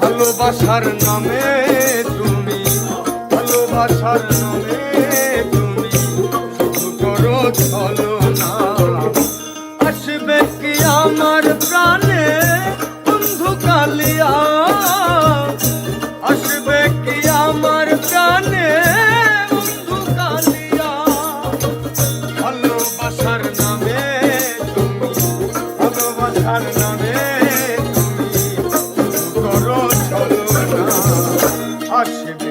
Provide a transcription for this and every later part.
ভালোবাসার নামে তুমি ভালোবাসার নামে তুমি। শুধু করো চলো না আসবে কি আমার প্রাণে? আসবে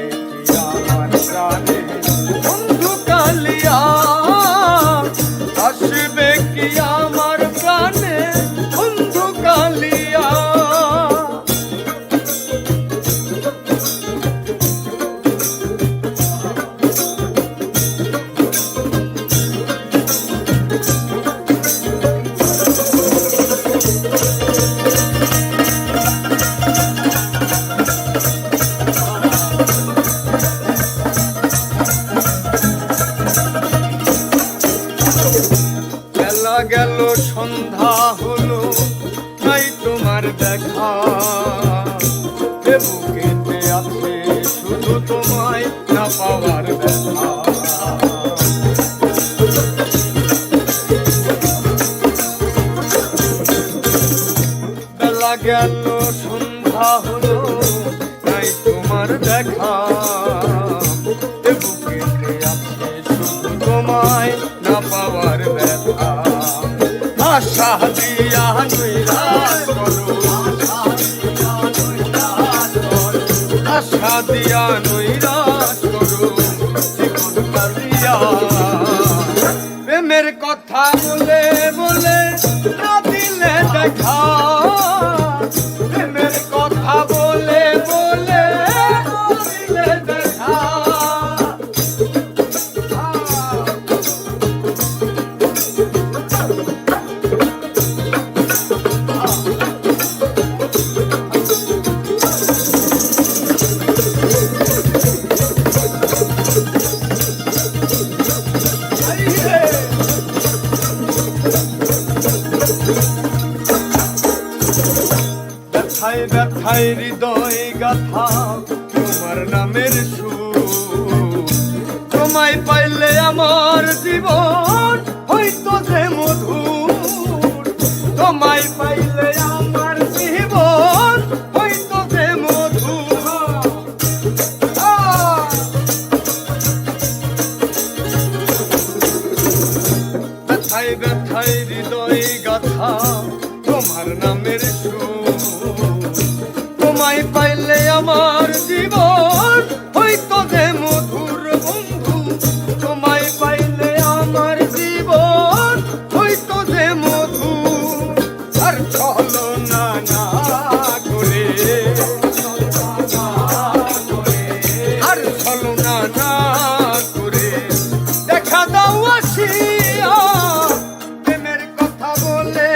গেল, সন্ধ্যা হলো, তাই তোমার দেখা। বুকেতে আছে শুধু তোমায় না পাওয়ার ব্যথা। বেলা গেল, সন্ধ্যা হলো, তাই তোমার দেখা। বুকেতে আছে শুধু তোমায় না পাওয়ার ব্যথা। আশা দিয়া নৈরাশ করো। আশা দিয়া নৈরাশ ব্যথায় হৃদয় গাথা, তোমার নামের সুর। তোমায় পাইলে আমার জীবন হয়তো যে মধুর। তোমায় পাইলে আমার জীবন হয়তো যে মধুর! ব্যথায় ব্যথায় হৃদয় গাথা, তোমার নামের সুর। তোমায় পাইলে আমার জীবন, হয়তো যে মধুর বন্ধু। তোমায় পাইলে আমার জীবন, হয়তো যে মধু আর চলো না না আর না দেখা দাও কথা বলে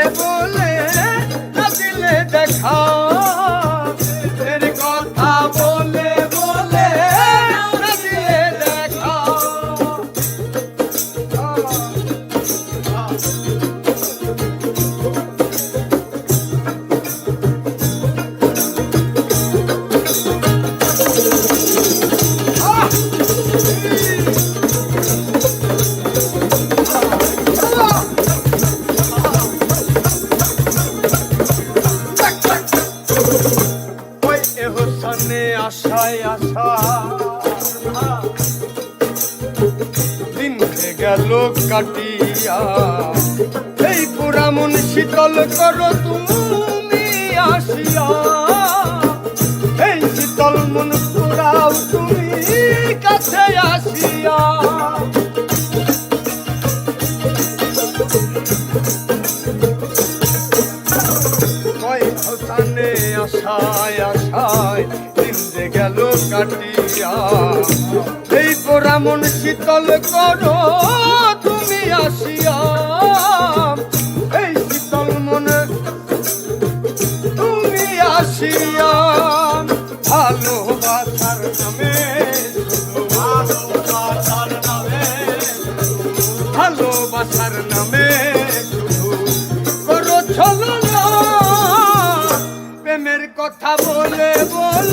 এহসানে আশায় আশা। দিন গেল কাটিয়া। এই পুরা শীতল করো তুমি আসিয়া। এই শীতল মন পুরাও তুমি কাটিয়া, এই পোড়া মন শীতল করো, তুমি আসিয়া। এই শীতল মনে তুমি আসিয়া, ভালোবাসার নামে ভালোবাসার নামে করো ছলনা। প্রেমের কথা বলে বলে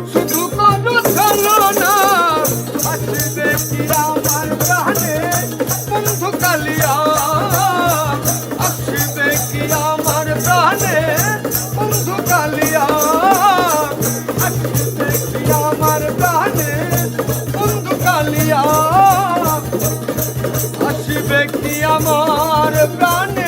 একটি আমার প্রাণ।